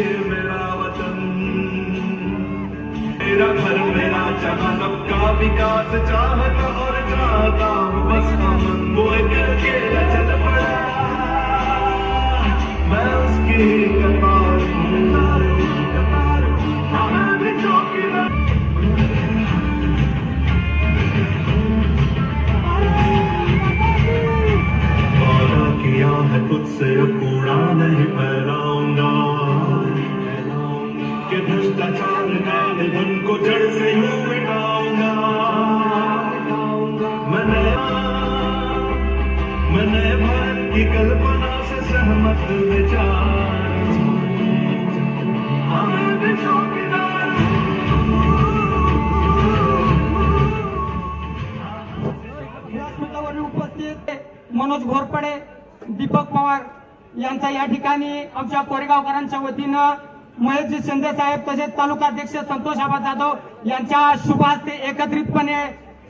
ये मेरा वतन मेरा घर मेरा सबका विकास चाहता और चाहता हूँ बस हम वो करके चल पड़ा। मैं उसकी कमा उपस्थित मनोज घोरपडे दीपक पवार यांचा या ठिकाणी आमच्या कोरेगावकरांच्या वतीनं महेशजी शिंदे साहेब तसेच तालुकाध्यक्ष संतोष आबा जाधव यांच्या शुभ हस्ते एकत्रितपणे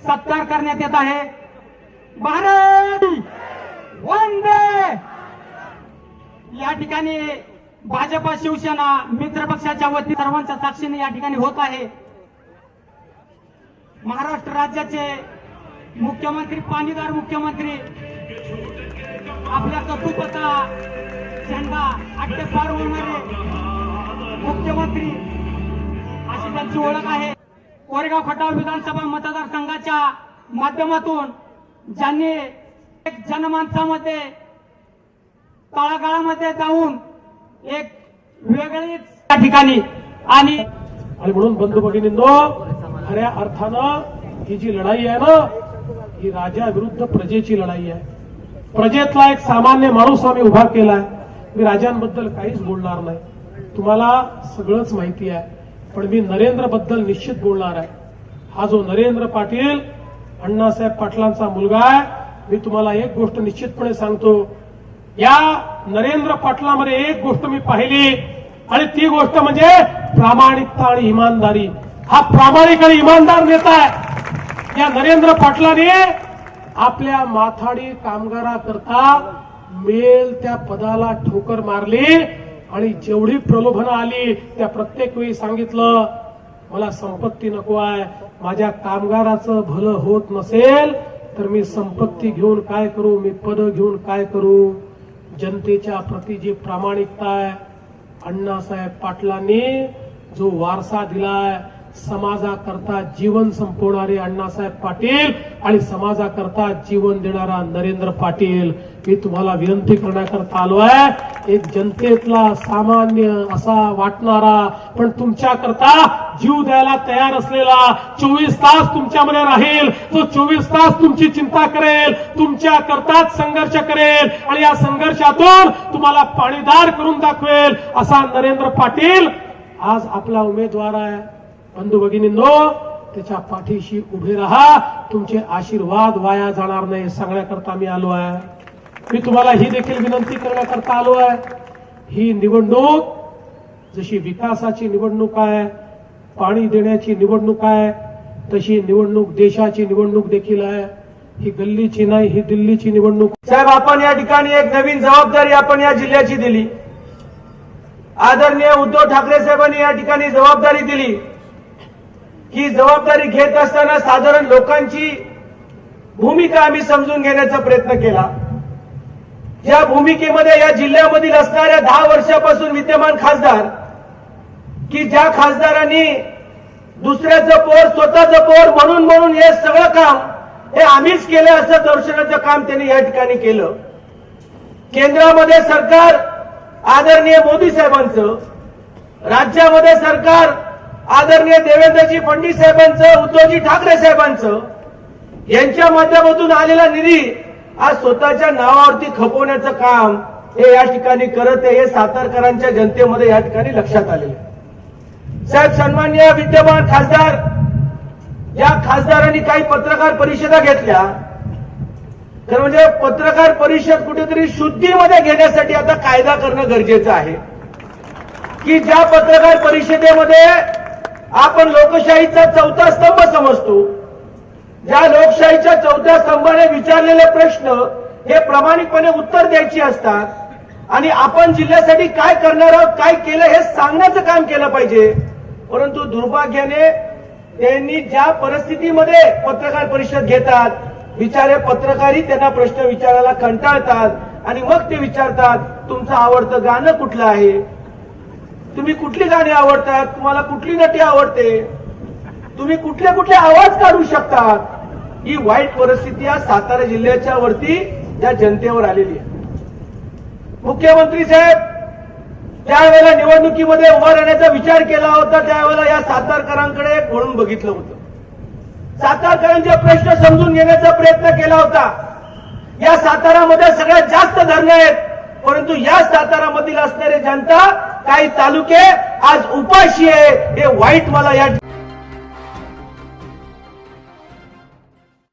सत्कार करण्यात येत आहे. भारत वंदे या ठिकाणी भाजपा शिवसेना मित्र पक्षाच्या वती सर्वांच्या साक्षीने या ठिकाणी होत आहे. महाराष्ट्र राज्याचे मुख्यमंत्री पाणीदार मुख्यमंत्री आपल्या कर्तृत्वाचा झेंडा अट्टे पार होणारे मुख्यमंत्री अशी त्यांची ओळख आहे. कोरेगाव खटाव विधानसभा मतदारसंघाच्या माध्यमातून ज्यांनी एक जनमानसामध्ये तळागाळामध्ये जाऊन एक वेगळीच त्या ठिकाणी आणि आणि म्हणून बंधू भगिनींनो खऱ्या अर्थानं ही जी लढाई आहे ना ही राजा विरुद्ध प्रजेची लढाई आहे. प्रजेतला एक सामान्य माणूस आम्ही उभा केलाय. मी राजांबद्दल काहीच बोलणार नाही. तुम्हाला सगळंच माहिती आहे. पण मी नरेंद्रबद्दल निश्चित बोलणार आहे. हा जो नरेंद्र पाटील अण्णासाहेब पाटलांचा मुलगा आहे मी तुम्हाला एक गोष्ट निश्चितपणे सांगतो. या नरेंद्र पाटलामध्ये एक गोष्ट मी पाहिली आणि ती गोष्ट म्हणजे प्रामाणिकता आणि इमानदारी. हा प्रामाणिक आणि इमानदार नेता आहे. या नरेंद्र पाटलाने आपल्या माथाडी कामगाराकरता मेल त्या पदाला ठोकर मारली आणि जेवढी प्रलोभनं आली त्या प्रत्येक वेळी सांगितलं मला संपत्ती नको आहे माझ्या कामगाराचं भलं होत नसेल तर मी संपत्ती घेऊन काय करू मी पद घेऊन काय करू? जनतेच्या प्रती जी प्रामाणिकता आहे अण्णासाहेब पाटलांनी जो वारसा दिलाय समाजाकरता जीवन संपवणारे अण्णासाहेब पाटील आणि समाजाकरता जीवन देणारा नरेंद्र पाटील. मी तुम्हाला विनंती करण्याकरता आलो आहे एक जनतेतला सामान्य असा वाटणारा पण तुमच्याकरता जीव द्यायला तयार असलेला चोवीस तास तुमच्यामध्ये राहील. तो चोवीस तास तुमची चिंता करेल तुमच्या करताच संघर्ष करेल आणि या संघर्षातून तुम्हाला पाणीदार करून दाखवेल असा नरेंद्र पाटील आज आपला उमेदवार आहे. बंधू भगिनींनो त्याच्या पाठीशी उभे राहा. तुमचे आशीर्वाद वाया जाणार नाही सांगण्याकरता मी आलो आहे. मी तुम्हाला ही देखील विनंती करण्याकरता आलो आहे. ही निवडणूक जशी विकासाची निवडणूक आहे पाणी देण्याची निवडणूक आहे तशी निवडणूक देशाची निवडणूक देखील आहे. ही गल्लीची नाही ही दिल्लीची निवडणूक. साहेब आपण या ठिकाणी एक नवीन जबाबदारी आपण या जिल्ह्याची दिली. आदरणीय उद्धव ठाकरे साहेबांनी या ठिकाणी जबाबदारी दिली. ही जबाबदारी घेत असताना साधारण लोकांची भूमिका आम्ही समजून घेण्याचा प्रयत्न केला. या भूमिकेमध्ये या जिल्ह्यामधील असणाऱ्या दहा वर्षापासून विद्यमान खासदार की ज्या खासदारांनी दुसऱ्याचं पोर स्वतःचं पोर म्हणून म्हणून हे सगळं काम हे आम्हीच केलं असं दर्शनाचं काम त्यांनी या ठिकाणी केलं. केंद्रामध्ये सरकार आदरणीय मोदी साहेबांचं राज्यामध्ये सरकार आदरणीय देवेंद्रजी फडणवीस साहेबांचं उद्धवजी ठाकरे साहेबांचं यांच्या माध्यमातून आलेला निधी आज स्वतःच्या नावावरती खपवण्याचं काम हे या ठिकाणी करत आहे हे सातारकरांच्या जनतेमध्ये या ठिकाणी लक्षात आलेलं साहेब सन्मान्य विद्यमान खासदार या खासदारांनी काही पत्रकार परिषदा घेतल्या. तर म्हणजे पत्रकार परिषद कुठेतरी शुद्धीमध्ये घेण्यासाठी आता कायदा करणं गरजेचं आहे. की ज्या पत्रकार परिषदेमध्ये आपण लोकशाहीचा चौथा स्तंभ समजतो. ज्या लोकशाहीच्या चौथ्या स्तंभाने विचारलेले प्रश्न हे प्रामाणिकपणे उत्तर द्यायची असतात. आणि आपण जिल्ह्यासाठी काय करणार आहोत काय केलं हे सांगण्याचं काम केलं पाहिजे. परंतु दुर्भाग्याने त्यांनी ज्या परिस्थितीमध्ये पत्रकार परिषद घेतात बिचारे पत्रकारही त्यांना प्रश्न विचारायला कंटाळतात. आणि मग ते विचारतात तुमचं आवडतं गाणं कुठलं आहे? तुम्ही कुठली गाणी आवडतात? तुम्हाला कुठली नटी आवडते? तुम्ही कुठले कुठले आवाज काढू शकतात? ही वाईट परिस्थिती या सातारा जिल्ह्याच्या वरती या जनतेवर आलेली आहे. मुख्यमंत्री साहेब त्यावेळेला निवडणुकीमध्ये उभा राहण्याचा विचार केला होता त्यावेळेला या सातारकरांकडे वळून बघितलं होतं. सातारकरांचे प्रश्न समजून घेण्याचा प्रयत्न केला होता. या सातारामध्ये सगळ्यात जास्त धरणं आहेत परंतु या सातारामधील असणारे जनता काही तालुके आज उपाशी आहे. हे वाईट मला या